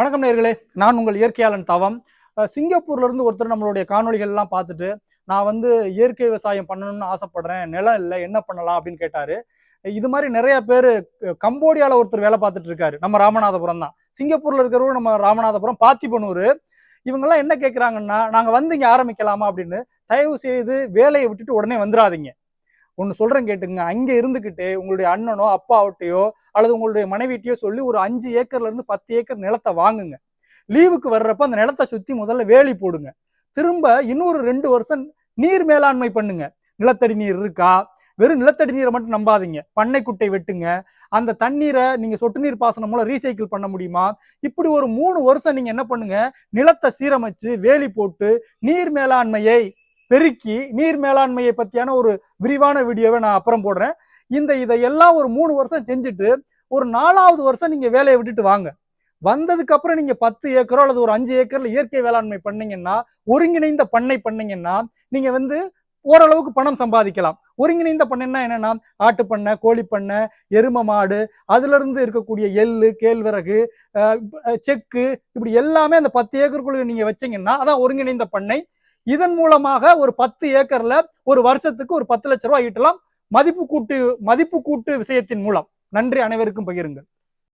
வணக்கம் நேர்களே நான் உங்கள் இயற்கையாளன் தவம். சிங்கப்பூர்லேருந்து சிங்கப்பூர்ல இருந்து ஒருத்தர் நம்மளுடைய காணொலிகள்லாம் பார்த்துட்டு நான் வந்து இயற்கை விவசாயம் பண்ணணும்னு ஆசைப்படுறேன் நிலம் இல்லை என்ன பண்ணலாம் அப்படின்னு கேட்டார். இது மாதிரி நிறைய பேர் கம்போடியாவில் ஒருத்தர் வேலை பார்த்துட்டு இருக்காரு. நம்ம ராமநாதபுரம் தான். சிங்கப்பூரில் இருக்கிறவரும் நம்ம ராமநாதபுரம் பாத்திபனூர். இவங்கெல்லாம் என்ன கேட்குறாங்கன்னா நாங்கள் வந்து இங்கே ஆரம்பிக்கலாமா? அப்படின்னு தயவு செய்து வேலையை விட்டுட்டு உடனே வந்துடாதீங்க ஒன்று சொல்கிறேன் கேட்டுங்க அங்கே இருந்துக்கிட்டு உங்களுடைய அண்ணனோ அப்பாவட்டையோ அல்லது உங்களுடைய மனைவிட்டையோ சொல்லி ஒரு அஞ்சு ஏக்கர்லேருந்து பத்து ஏக்கர் நிலத்தை வாங்குங்க. லீவுக்கு வர்றப்ப அந்த நிலத்தை சுற்றி முதல்ல வேலி போடுங்க. திரும்ப இன்னொரு ரெண்டு வருஷம் நீர் மேலாண்மை பண்ணுங்க. நிலத்தடி நீர் இருக்கா? வெறும் நிலத்தடி நீரை மட்டும் நம்பாதீங்க. பண்ணைக்குட்டை வெட்டுங்க. அந்த தண்ணீரை நீங்க சொட்டு நீர் பாசனம் மூலம் ரீசைக்கிள் பண்ண முடியுமா? இப்படி ஒரு மூணு வருஷம் நீங்க என்ன பண்ணுங்க? நிலத்தை சீரமைச்சு வேலி போட்டு நீர் மேலாண்மையை பெருக்கி நீர் மேலாண்மையை பற்றியான ஒரு விரிவான வீடியோவை நான் அப்புறம் போடுறேன். இந்த இதையெல்லாம் ஒரு மூணு வருஷம் செஞ்சுட்டு ஒரு நாலாவது வருஷம் நீங்கள் வேலையை விட்டுட்டு வாங்க. வந்ததுக்கு அப்புறம் நீங்க பத்து ஏக்கரோ அல்லது ஒரு அஞ்சு ஏக்கர்ல இயற்கை வேளாண்மை பண்ணீங்கன்னா ஒருங்கிணைந்த பண்ணை பண்ணீங்கன்னா நீங்க வந்து ஓரளவுக்கு பணம் சம்பாதிக்கலாம். ஒருங்கிணைந்த பண்ணைன்னா என்னன்னா ஆட்டு பண்ணை கோழி பண்ணை எரும மாடு அதுலேருந்து இருக்கக்கூடிய எள்ளு கேழ்வரகு செக்கு இப்படி எல்லாமே அந்த பத்து ஏக்கருக்குள்ள நீங்கள் வச்சிங்கன்னா அதான் ஒருங்கிணைந்த பண்ணை. இதன் மூலமாக ஒரு பத்து ஏக்கர்ல ஒரு வருஷத்துக்கு ஒரு பத்து லட்ச ரூபாய் ஈட்டலாம். மதிப்பு கூட்டு மதிப்பு கூட்டு விஷயத்தின் மூலம். நன்றி அனைவருக்கும் பகிருங்கள்.